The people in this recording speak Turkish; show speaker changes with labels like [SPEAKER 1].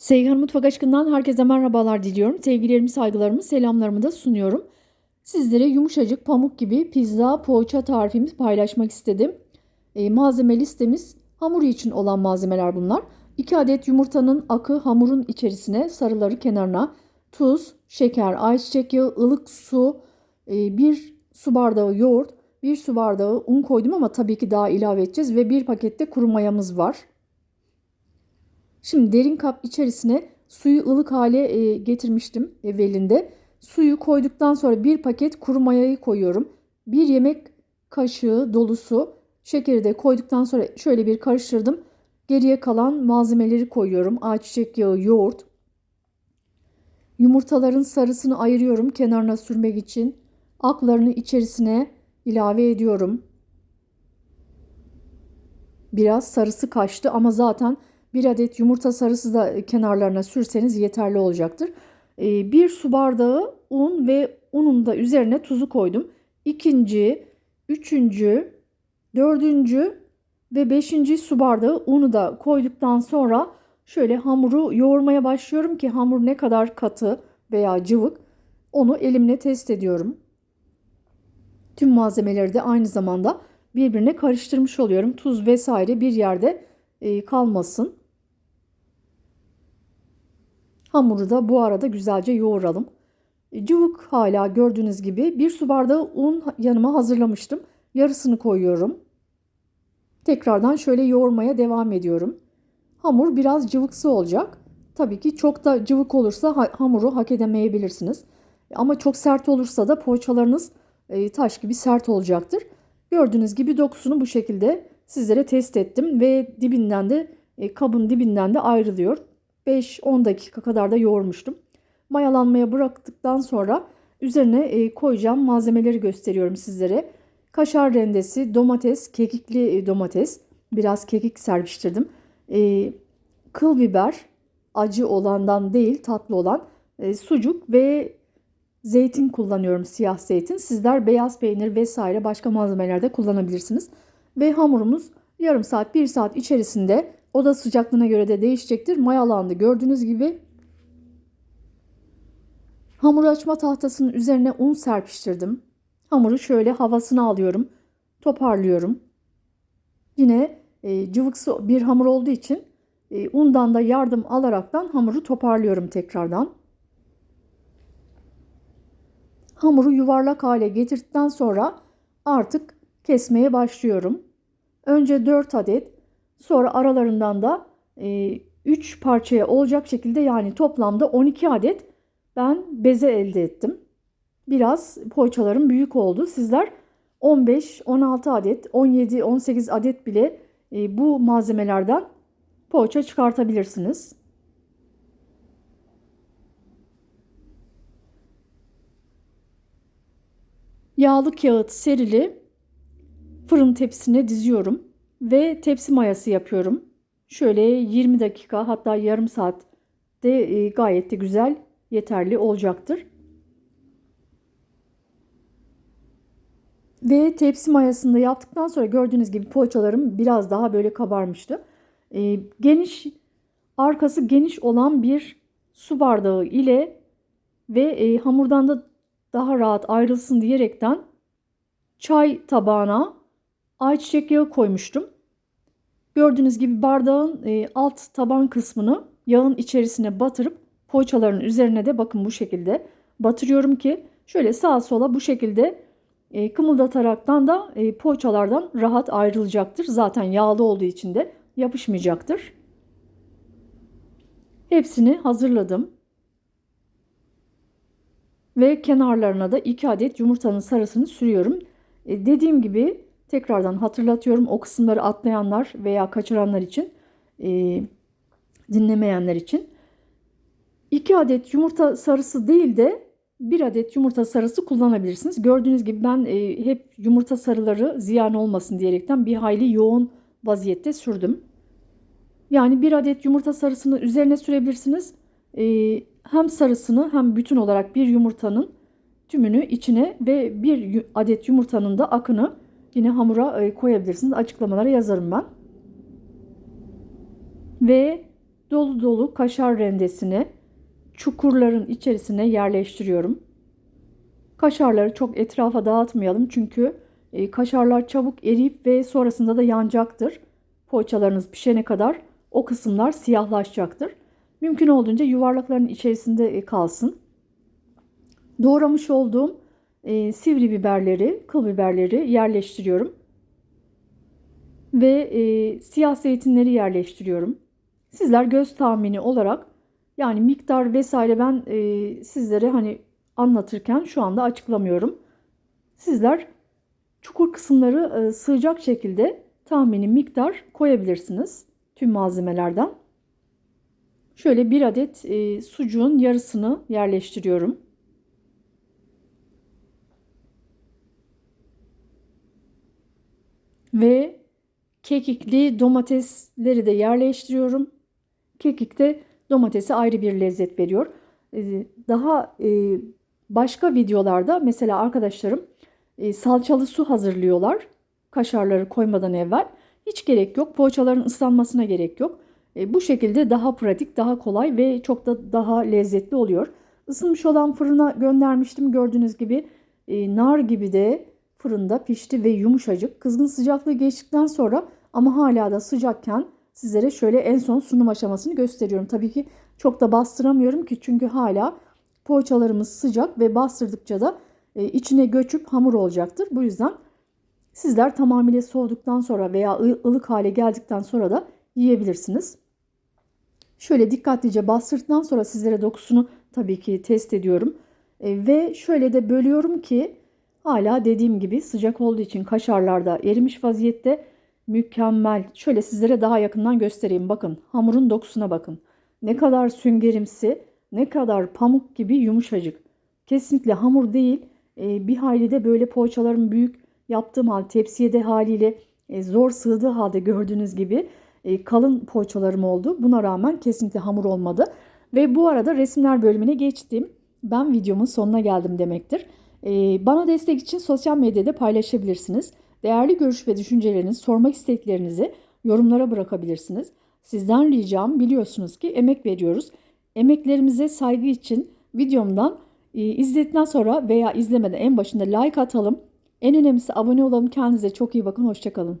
[SPEAKER 1] Seyhan Mutfak Aşkından herkese merhabalar diliyorum. Sevgilerimi, saygılarımı, selamlarımı da sunuyorum. Sizlere yumuşacık pamuk gibi pizza poğaça tarifimi paylaşmak istedim. E, malzeme listemiz hamuru için olan malzemeler bunlar. 2 adet yumurtanın akı hamurun içerisine, sarıları kenarına, tuz, şeker, ayçiçek yağı, ılık su, 1 su bardağı yoğurt, 1 su bardağı un koydum ama tabii ki daha ilave edeceğiz ve 1 pakette kuru mayamız var. Şimdi derin kap içerisine suyu ılık hale e, getirmiştim evvelinde. Suyu koyduktan sonra bir paket kuru mayayı koyuyorum. Bir yemek kaşığı dolusu şekeri de koyduktan sonra şöyle bir karıştırdım. Geriye kalan malzemeleri koyuyorum. Ayçiçek yağı, yoğurt. Yumurtaların sarısını ayırıyorum kenarına sürmek için. Aklarını içerisine ilave ediyorum. Biraz sarısı kaçtı ama zaten bir adet yumurta sarısı da kenarlarına sürseniz yeterli olacaktır. Ee, bir su bardağı un ve unun da üzerine tuzu koydum. İkinci, üçüncü, dördüncü ve beşinci su bardağı unu da koyduktan sonra şöyle hamuru yoğurmaya başlıyorum ki hamur ne kadar katı veya cıvık onu elimle test ediyorum. Tüm malzemeleri de aynı zamanda birbirine karıştırmış oluyorum. Tuz vesaire bir yerde e, kalmasın. Hamuru da bu arada güzelce yoğuralım. E, cıvık hala gördüğünüz gibi bir su bardağı un yanıma hazırlamıştım. Yarısını koyuyorum. Tekrardan şöyle yoğurmaya devam ediyorum. Hamur biraz cıvıksı olacak. Tabii ki çok da cıvık olursa hamuru hak edemeyebilirsiniz. Ama çok sert olursa da poğaçalarınız e, taş gibi sert olacaktır. Gördüğünüz gibi dokusunu bu şekilde sizlere test ettim ve dibinden de e, kabın dibinden de ayrılıyor. 5-10 dakika kadar da yoğurmuştum. Mayalanmaya bıraktıktan sonra üzerine e, koyacağım malzemeleri gösteriyorum sizlere. Kaşar rendesi, domates, kekikli e, domates, biraz kekik serpiştirdim. E, kıl biber, acı olandan değil tatlı olan sucuk ve zeytin kullanıyorum siyah zeytin. Sizler beyaz peynir vesaire başka malzemelerde kullanabilirsiniz. Ve hamurumuz yarım saat bir saat içerisinde Oda sıcaklığına göre de değişecektir. Mayalandı. Gördüğünüz gibi hamur açma tahtasının üzerine un serpiştirdim. Hamuru şöyle havasını alıyorum. Toparlıyorum. Yine e, cıvıksı bir hamur olduğu için e, undan da yardım alaraktan hamuru toparlıyorum tekrardan. Hamuru yuvarlak hale getirdikten sonra artık kesmeye başlıyorum. Önce 4 adet Sonra aralarından da 3 e, parçaya olacak şekilde yani toplamda 12 adet ben beze elde ettim. Biraz poğaçalarım büyük oldu. Sizler 15, 16 adet, 17, 18 adet bile e, bu malzemelerden poğaça çıkartabilirsiniz. Yağlı kağıt serili fırın tepsisine diziyorum ve tepsi mayası yapıyorum. Şöyle 20 dakika hatta yarım saat de e, gayet de güzel yeterli olacaktır. Ve tepsi mayasında yaptıktan sonra gördüğünüz gibi poğaçalarım biraz daha böyle kabarmıştı. E, geniş arkası geniş olan bir su bardağı ile ve e, hamurdan da daha rahat ayrılsın diyerekten çay tabağına ayçiçek yağı koymuştum. Gördüğünüz gibi bardağın e, alt taban kısmını yağın içerisine batırıp poğaçaların üzerine de bakın bu şekilde batırıyorum ki şöyle sağa sola bu şekilde e, kımıldataraktan da e, poğaçalardan rahat ayrılacaktır. Zaten yağlı olduğu için de yapışmayacaktır. Hepsini hazırladım. Ve kenarlarına da 2 adet yumurtanın sarısını sürüyorum. E, dediğim gibi Tekrardan hatırlatıyorum o kısımları atlayanlar veya kaçıranlar için, e, dinlemeyenler için. 2 adet yumurta sarısı değil de 1 adet yumurta sarısı kullanabilirsiniz. Gördüğünüz gibi ben e, hep yumurta sarıları ziyan olmasın diyerekten bir hayli yoğun vaziyette sürdüm. Yani bir adet yumurta sarısını üzerine sürebilirsiniz. E, hem sarısını hem bütün olarak bir yumurtanın tümünü içine ve bir adet yumurtanın da akını Yine hamura e, koyabilirsiniz. Açıklamalara yazarım ben. Ve dolu dolu kaşar rendesini çukurların içerisine yerleştiriyorum. Kaşarları çok etrafa dağıtmayalım çünkü e, kaşarlar çabuk eriyip ve sonrasında da yanacaktır. Poğaçalarınız pişene kadar o kısımlar siyahlaşacaktır. Mümkün olduğunca yuvarlakların içerisinde e, kalsın. Doğramış olduğum e, sivri biberleri, kıl biberleri yerleştiriyorum. Ve e, siyah zeytinleri yerleştiriyorum. Sizler göz tahmini olarak yani miktar vesaire ben e, sizlere hani anlatırken şu anda açıklamıyorum. Sizler çukur kısımları e, sığacak şekilde tahmini miktar koyabilirsiniz tüm malzemelerden. Şöyle bir adet e, sucuğun yarısını yerleştiriyorum. Ve kekikli domatesleri de yerleştiriyorum. Kekik de domatese ayrı bir lezzet veriyor. E, daha e, başka videolarda mesela arkadaşlarım e, salçalı su hazırlıyorlar. Kaşarları koymadan evvel. Hiç gerek yok. Poğaçaların ıslanmasına gerek yok. E, bu şekilde daha pratik, daha kolay ve çok da daha lezzetli oluyor. Isınmış olan fırına göndermiştim. Gördüğünüz gibi nar gibi de fırında pişti ve yumuşacık. Kızgın sıcaklığı geçtikten sonra ama hala da sıcakken sizlere şöyle en son sunum aşamasını gösteriyorum. Tabii ki çok da bastıramıyorum ki çünkü hala poğaçalarımız sıcak ve bastırdıkça da e, içine göçüp hamur olacaktır. Bu yüzden sizler tamamıyla soğuduktan sonra veya ılık hale geldikten sonra da yiyebilirsiniz. Şöyle dikkatlice bastırdıktan sonra sizlere dokusunu tabii ki test ediyorum. E, ve şöyle de bölüyorum ki hala dediğim gibi sıcak olduğu için kaşarlar da erimiş vaziyette. Mükemmel. Şöyle sizlere daha yakından göstereyim. Bakın hamurun dokusuna bakın. Ne kadar süngerimsi, ne kadar pamuk gibi yumuşacık. Kesinlikle hamur değil. E, bir hayli de böyle poğaçalarım büyük yaptığım halde tepsiye de haliyle e, zor sığdığı halde gördüğünüz gibi e, kalın poğaçalarım oldu. Buna rağmen kesinlikle hamur olmadı. Ve bu arada resimler bölümüne geçtim. Ben videomun sonuna geldim demektir. E, bana destek için sosyal medyada paylaşabilirsiniz. Değerli görüş ve düşüncelerinizi, sormak isteklerinizi yorumlara bırakabilirsiniz. Sizden ricam biliyorsunuz ki emek veriyoruz. Emeklerimize saygı için videomdan e, izledikten sonra veya izlemeden en başında like atalım. En önemlisi abone olalım. Kendinize çok iyi bakın. Hoşçakalın.